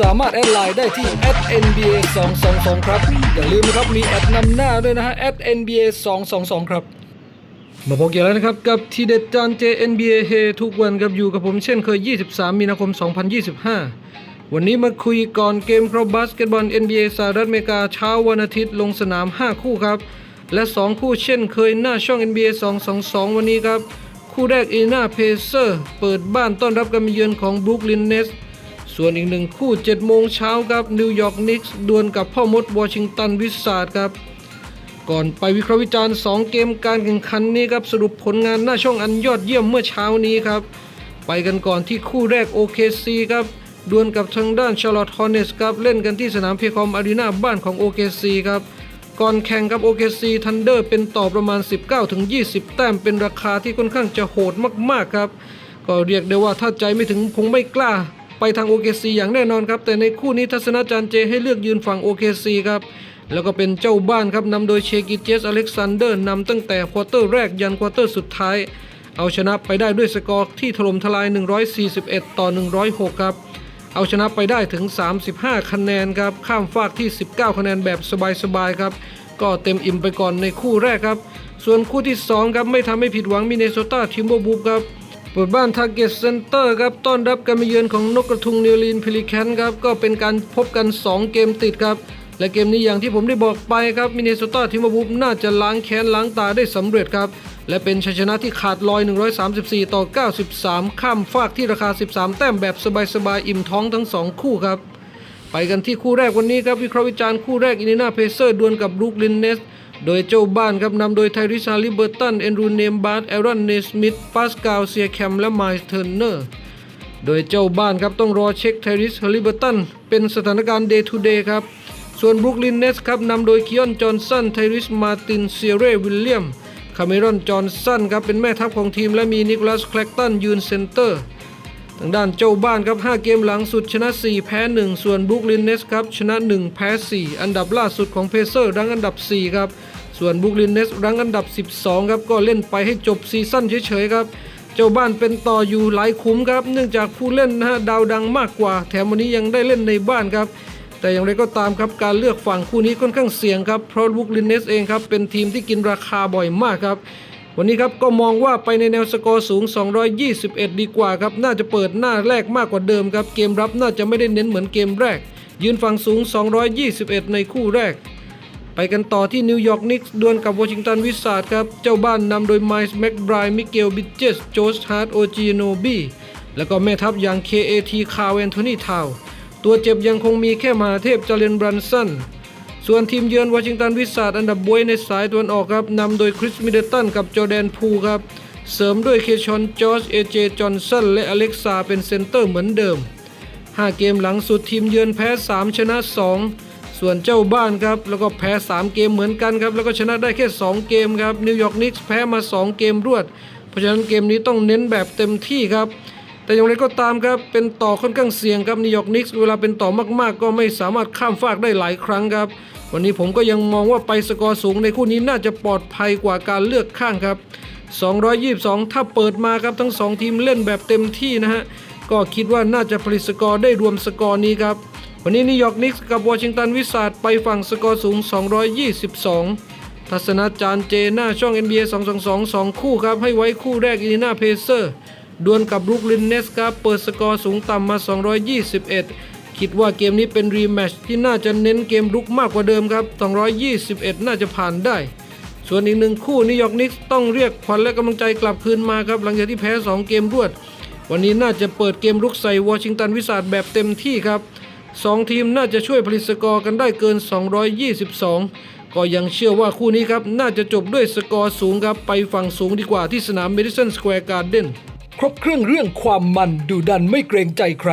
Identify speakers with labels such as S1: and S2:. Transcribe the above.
S1: สามารถแอดไลน์ได้ที่ @nba 222ครับ อย่าลืมนะครับมีแอดนำหน้าด้วยนะฮะ @nba 222ครับ มาพบกันแล้วนะครับ กับทีเด็ดจาน JNBA เฮทุกวันกับอยู่กับผมเช่นเคย 23 มีนาคม 2025 วันนี้มาคุยก่อนเกมครบบาสเกตบอล NBA สหรัฐอเมริกาเช้าวันอาทิตย์ลงสนาม 5 คู่ครับ และ 2 คู่เช่นเคยหน้าช่อง NBA 222 วันนี้ครับ คู่แรกอีน่าเพเซอร์เปิดบ้านต้อนรับการมาเยือนของบรุกลินเนส ส่วนอีกหนึ่งคู่7โมงเช้าครับนิวยอร์กนิกส์ดวลกับพ่อมดวอชิงตันวิสซาร์ดครับ ก่อนไปวิเคราะห์วิจารณ์ 2 เกมการแข่งขันนี้ครับสรุปผลงานหน้าช่องอันยอดเยี่ยมเมื่อเช้านี้ครับ ไปกันก่อนที่คู่แรก OKC ครับดวลกับทางด้านชาร์ลอตฮอร์เนสครับเล่นกันที่สนามเพคอมอารีนาบ้านของ OKC ครับก่อนแข่งกับ OKC Thunder เป็นต่อประมาณ 19-20 แต้มเป็นราคาที่ค่อนข้างจะโหดมากๆครับ ก็เรียกได้ว่าถ้าใจไม่ถึงคงไม่กล้า ไปทาง OKC อย่างแน่นอนครับ แต่ในคู่นี้ทัศนาจารย์เจให้เลือกยืนฝั่ง OKC คซีครับ แล้วก็เป็นเจ้าบ้านครับนำโดยเชกิเจสอเล็กซานเดอร์นำตั้งแต่ควอเตอร์แรกยันควอเตอร์สุดท้าย เอาชนะไปได้ด้วยสกอร์ที่ถล่มทลาย 141 ต่อ 106 ครับ เอาชนะไปได้ถึง 35 คะแนนครับ ข้ามฟากที่ 19 คะแนนแบบสบายๆครับ ก็เต็มอิ่มไปก่อนในคู่แรกครับ ส่วนคู่ที่ 2 ครับไม่ทำให้ผิดหวังมิเนโซตาทิมเบอร์บูฟครับ เปิดบ้านทาร์เก็ตเซ็นเตอร์ครับต้อนรับการมาเยือนของนกกระทุงนิวลีนพิลิแคนครับก็เป็นการพบกัน 2 เกมติดครับและเกมนี้อย่างที่ผมได้บอกไปครับมินเนโซตาทิมบอร์บูฟน่าจะล้างแค้นล้างตาได้สำเร็จครับ และเป็นชัยชนะที่ขาดลอย 134 ต่อ 93 ข้ามฟากที่ราคา 13 แต้มแบบสบายๆ อิ่มท้องทั้ง 2 คู่ครับ ไปกันที่คู่แรกวันนี้ครับ วิเคราะห์วิจารณ์คู่แรกอินเดียนาเพเซอร์ดวลกับบรูคลินเนส โดยเจ้าบ้านครับนำโดยไทริชาลิเบอร์ตันแอนรูเนมบาร์ตแอรอนเนสมิธปาสกาลเซียแคมและไมล์เทอร์เนอร์ โดยเจ้าบ้านครับต้องรอเช็คไทริสฮลิเบอร์ตัน เป็นสถานการณ์เดย์ทูเดย์ครับ ส่วนบรุกลินเนสครับนำโดยคิออนจอห์นสัน ไทริสมาติน เซียเรวิลเลียม คาเมรอนจอห์นสันครับเป็นแม่ทัพของทีมและมีนิโคลัสแคลกตันยืนเซนเตอร์ ทางด้านเจ้าบ้านครับ 5 เกมหลังสุดชนะ 4 แพ้ 1 ส่วนบรุกลินเนสครับ ชนะ 1 แพ้ 4 อันดับล่าสุดของเพเซอร์ รังอันดับ 4 ครับ ส่วนบรุกลินเนสรังอันดับ 12 ครับ ก็เล่นไปให้จบซีซั่นเฉยๆครับ เจ้าบ้านเป็นต่ออยู่หลายคุ้มครับ เนื่องจากผู้เล่นนะฮะดาวดังมากกว่า แถมวันนี้ยังได้เล่นในบ้านครับ แต่อย่างไรก็ตามครับการเลือกฝั่งคู่นี้ค่อนข้างเสี่ยงครับเพราะบรุกลินเนสเองครับเป็นทีมที่กินราคาบ่อยมากครับ วันนี้ครับก็มองว่าไปในแนวสกอร์สูง 221 ดีกว่าครับ น่าจะเปิดหน้าแรกมากกว่าเดิมครับ เกมรับน่าจะไม่ได้เน้นเหมือนเกมแรก ยืนฝั่งสูง 221 ในคู่แรก ไปกันต่อที่นิวยอร์กนิกส์ดวลกับวอชิงตันวิสซาร์ดครับ เจ้าบ้านนำโดยไมล์แม็กไบรมิเกลบิเจสโจสฮาร์ดโอจีโนบีแล้วก็แม่ทัพอย่าง KAT คาร์แอนโทนี่ทาวตัวเจ็บยังคงมีแค่มาเทพจาเลนบรันสัน ส่วนทีมเยือนวอชิงตันวิสซาร์ดอันดับบวยในสายตะวันออกครับนำโดยคริสมิเดตันกับจอแดนพูครับ เสริมด้วยเคชอนจอร์จเอเจจอห์นสันและอเล็กซาเป็นเซนเตอร์เหมือนเดิม 5 เกมหลังสุดทีมเยือนแพ้ 3 ชนะ 2 ส่วนเจ้าบ้านครับ แล้วก็แพ้ 3 เกมเหมือนกันครับ แล้วก็ชนะได้แค่ 2 เกมครับนิวยอร์กนิกส์แพ้มา 2 เกมรวด เพราะฉะนั้นเกมนี้ต้องเน้นแบบเต็มที่ครับแต่อย่างไรก็ตามครับเป็นต่อค่อนข้างเสี่ยงครับนิวยอร์กนิกส์เวลาเป็นต่อมากๆ ก็ไม่สามารถข้ามฟากได้หลายครั้งครับ วันนี้ผมก็ยังมองว่าไปสกอร์สูงในคู่นี้น่าจะปลอดภัยกว่าการเลือกข้างครับ 222 ถ้าเปิดมาครับทั้ง 2 ทีมเล่นแบบเต็มที่นะฮะ ก็คิดว่าน่าจะผลิตสกอร์ได้รวมสกอร์นี้ครับ วันนี้นิวยอร์กนิกส์กับวอชิงตันวิสาร์ดไปฝั่งสกอร์สูง 222 ทัศนาจารย์เจหน้าช่อง NBA 222 2 คู่ครับ ให้ไว้คู่แรกอินดินาเพเซอร์ดวลกับบรุกลินเนสครับเปิดสกอร์สูงต่ำมา 221 คิดว่าเกมนี้เป็นรีแมชที่น่าจะเน้นเกมรุกมากกว่าเดิมครับ 221 น่าจะผ่านได้ ส่วนอีกหนึ่งคู่นิวยอร์กนิกส์ต้องเรียกขวัญและกำลังใจกลับคืนมาครับ หลังจากที่แพ้ 2 เกมรวด วันนี้น่าจะเปิดเกมรุกใส่วอชิงตันวิสาดแบบเต็มที่ครับ 2 ทีมน่าจะช่วยผลิตสกอร์กันได้เกิน 222 ก็ยังเชื่อว่าคู่นี้ครับน่าจะจบด้วยสกอร์สูงครับไปฝั่งสูงดีกว่าที่สนาม Madison Square Garden ครบเครื่องเรื่องความมันดูดันไม่เกรงใจใคร